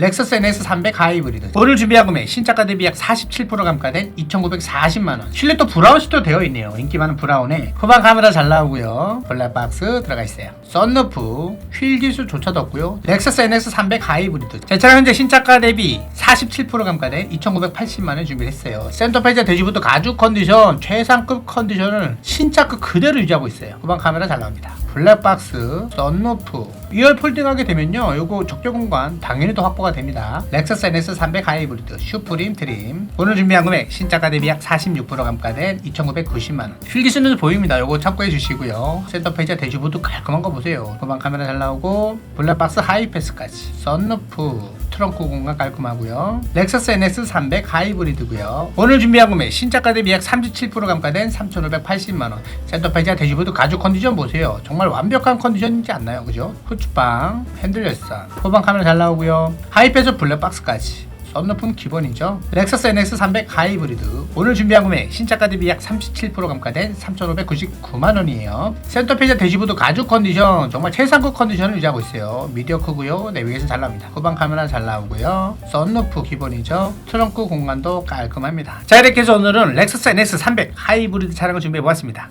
렉서스 NS 300 하이브리드. 오늘 준비한 금액 신차가 대비 약 47% 감가된 2,940만원. 실내 또 브라운 시트 되어 있네요. 인기 많은 브라운에. 후방 카메라 잘 나오고요. 블랙박스 들어가 있어요. 썬루프 휠 기술조차도 없고요. 렉서스 NS 300 하이브리드. 제 차량 현재 신차가 대비 47% 감가된 2,980만원 준비했어요. 센터 페이지 대지부터 가죽 컨디션 최상급 컨디션을 신차급 그대로 유지하고 있어요. 후방 카메라 잘 나옵니다. 블랙박스 썬루프. 2열 폴딩하게 되면요. 요거 적재 공간 당연히 또 확보가 됩니다. 렉서스 NS 300 하이브리드 슈프림 트림. 오늘 준비한 금액 신차가 대비 약 46% 감가된 2,990만원. 필기수는 보입니다. 요거 참고해 주시고요. 센터페이지 대지부도 깔끔한 거 보세요. 후방 카메라 잘 나오고 블랙박스 하이패스까지. 썬루프 트렁크 공간 깔끔하고요. 렉서스 NS 300 하이브리드고요. 오늘 준비한 금액 신차가 대비 약 37% 감가된 3,580만 원. 센터페이지 대지부도 가죽 컨디션 보세요. 정말 완벽한 컨디션이지 않나요. 그죠? 후추방 핸들 열선 후방 카메라 잘 나오고요. 하이패스 블랙박스까지 썬루프는 기본이죠. 렉서스 NX 300 하이브리드 오늘 준비한 금액 신차가 대비 약 37% 감가된 3,599만 원이에요. 센터페이지 대지부도 가죽 컨디션 정말 최상급 컨디션을 유지하고 있어요. 미디어 크고요. 내비게이션 잘 나옵니다. 후방 카메라 잘 나오고요. 썬루프 기본이죠. 트렁크 공간도 깔끔합니다. 자 이렇게 해서 오늘은 렉서스 NX 300 하이브리드 차량을 준비해 보았습니다.